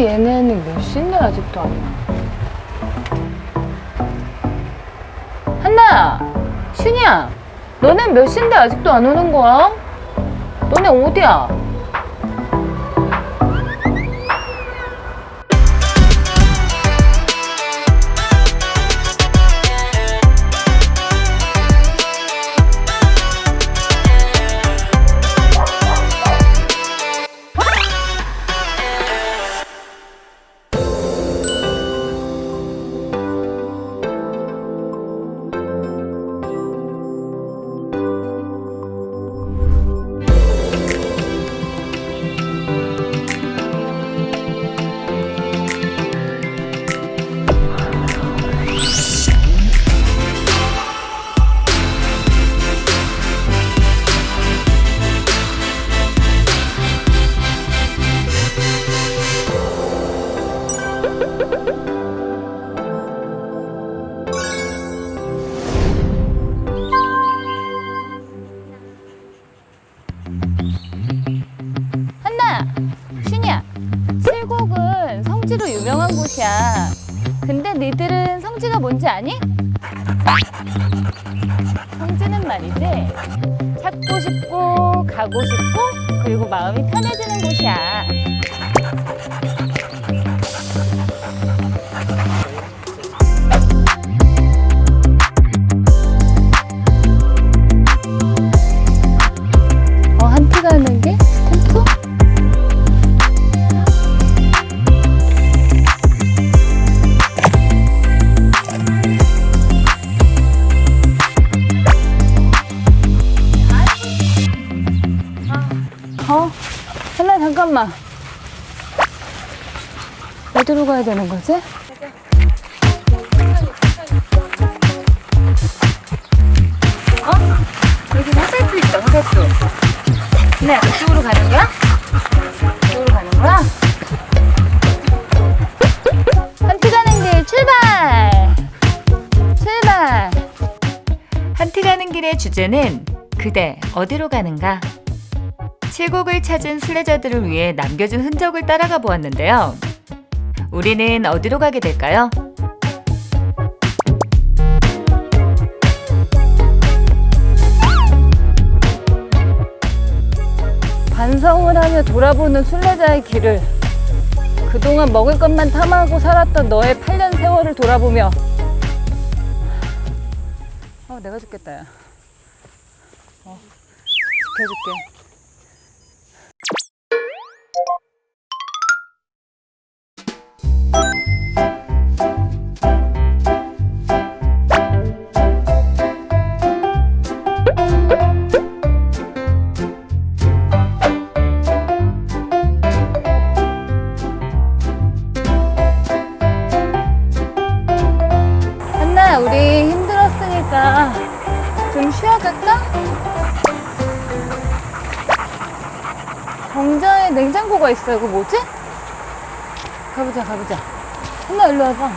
얘네는 몇 시인데 아직도 안 와? 한나야! 슈니야! 너넨 몇 시인데 아직도 안 오는 거야? 너네 어디야? 근데 니들은 성지가 뭔지 아니? 성지는 말이지. 찾고 싶고, 가고 싶고, 그리고 마음이 편해지는 곳이야. 잠깐만. 어디로 가야 되는 거지? 어? 여기 화살표 있다, 화살표. 네, 이쪽으로 가는 거야? 이쪽으로 가는 거야? 한티 가는 길 출발! 출발! 한티 가는 길의 주제는 그대 어디로 가는가? 칠곡을 찾은 순례자들을 위해 남겨준 흔적을 따라가 보았는데요. 우리는 어디로 가게 될까요? 반성을 하며 돌아보는 순례자의 길을 그동안 먹을 것만 탐하고 살았던 너의 8년 세월을 돌아보며 어, 내가 죽겠다 야 어, 지켜줄게 정자에 냉장고가 있어 이거 뭐지? 가보자 가보자. 한나 일로 와봐.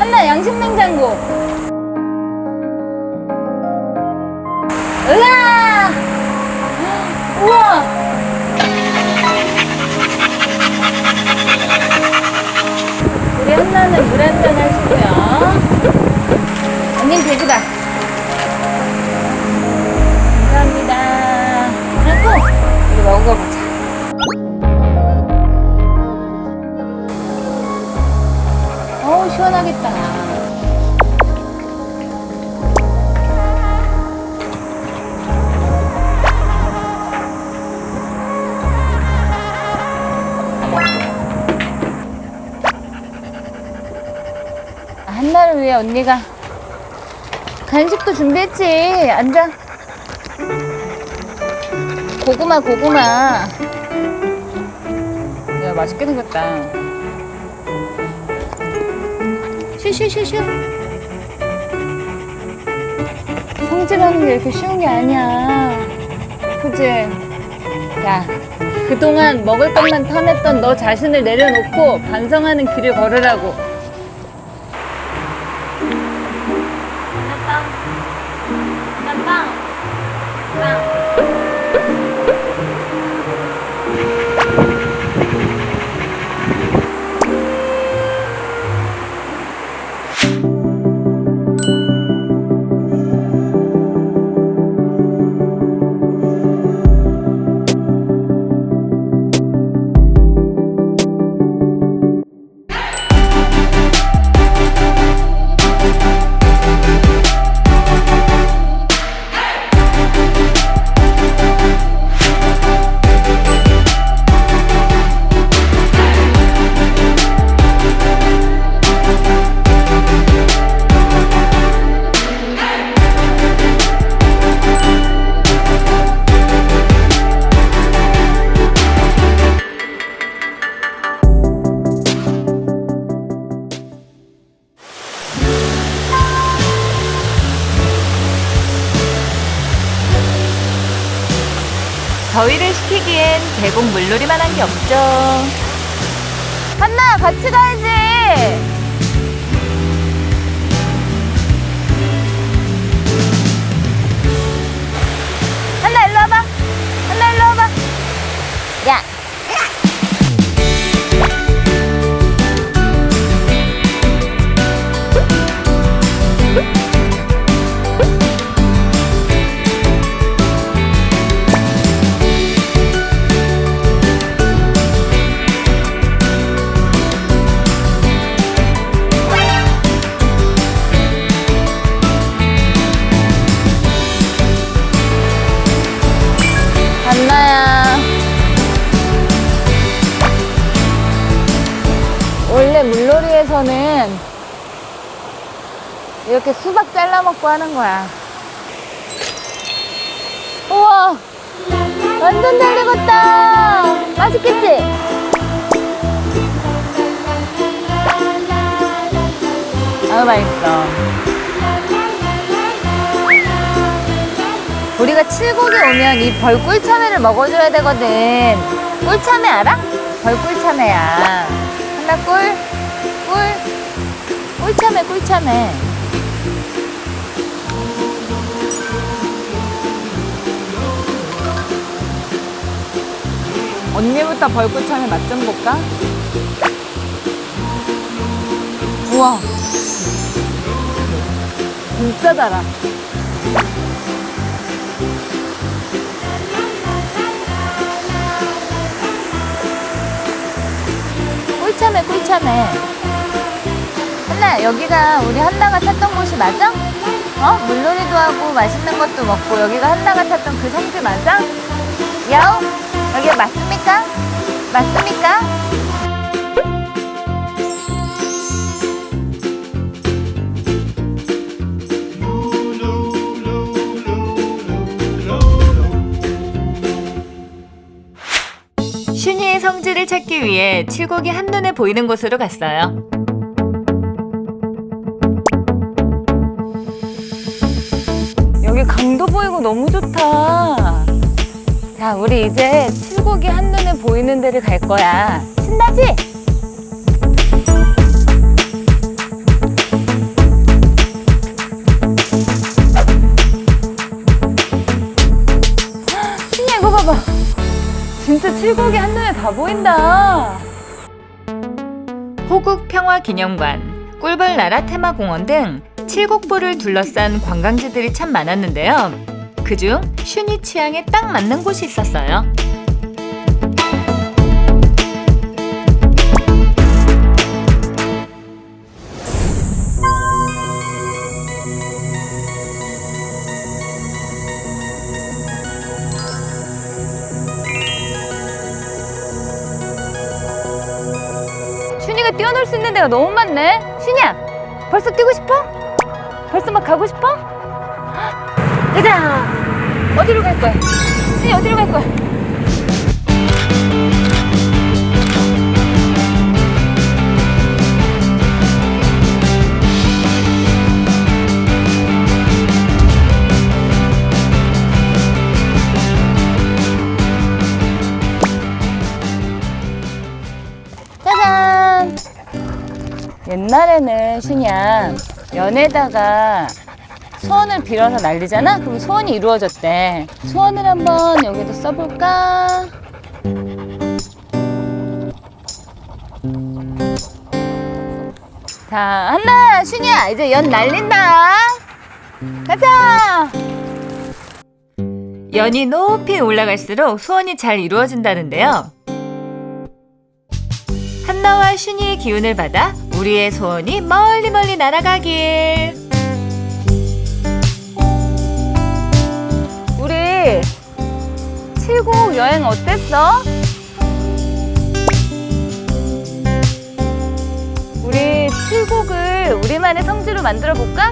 한나 양심 냉장고. 으아! 우와! 우리 한나는 물 한 잔 위해 언니가 간식도 준비했지. 앉아. 고구마, 고구마. 야, 맛있게 생겼다. 슈슈슈슈. 성질하는 게 이렇게 쉬운 게 아니야. 그지? 야, 그동안 먹을 것만 탐했던 너 자신을 내려놓고 반성하는 길을 걸으라고. 시키기엔 계곡 물놀이만 한 게 없죠. 한나 같이 가야지. 하는 거야. 우와, 완전 잘 익었다. 맛있겠지? 아, 맛있어. 우리가 칠곡에 오면 이 벌꿀참외를 먹어줘야 되거든. 꿀참외 알아? 벌꿀참외야. 하나 꿀, 꿀, 꿀참외, 꿀참외. 언니부터 벌꿀참외 맛좀 볼까? 우와. 진짜 달아. 꿀참외 꿀참외 한나 여기가 우리 한나가 찾던 곳이 맞아? 어? 물놀이도 하고 맛있는 것도 먹고 여기가 한나가 찾던 그 성지 맞아? 야옹 여기 맞습니까? 맞습니까? 슈니의 성지를 찾기 위해 칠곡이 한눈에 보이는 곳으로 갔어요. 여기 강도 보이고 너무 좋다 자 우리 이제 칠곡이 한눈에 보이는 데를 갈 거야 신나지? 신이야 이거 봐봐 진짜 칠곡이 한눈에 다 보인다 호국 평화기념관, 꿀벌나라 테마공원 등 칠곡보를 둘러싼 관광지들이 참 많았는데요. 그중 슈니 취향에 딱 맞는 곳이 있었어요. 뛰어놀 수 있는 데가 너무 많네. 슈니야, 벌써 뛰고 싶어? 벌써 막 가고 싶어? 헉, 가자. 어디로 갈 거야? 슈니 어디로 갈 거야? 옛날에는 슈니야 연에다가 소원을 빌어서 날리잖아? 그럼 소원이 이루어졌대. 소원을 한번 여기도 써볼까? 자, 한나, 슈니야, 이제 연 날린다. 가자! 연이 높이 올라갈수록 소원이 잘 이루어진다는데요. 한나와 슈니의 기운을 받아 우리의 소원이 멀리 멀리 날아가길. 우리 칠곡 여행 어땠어? 우리 칠곡을 우리만의 성지로 만들어 볼까?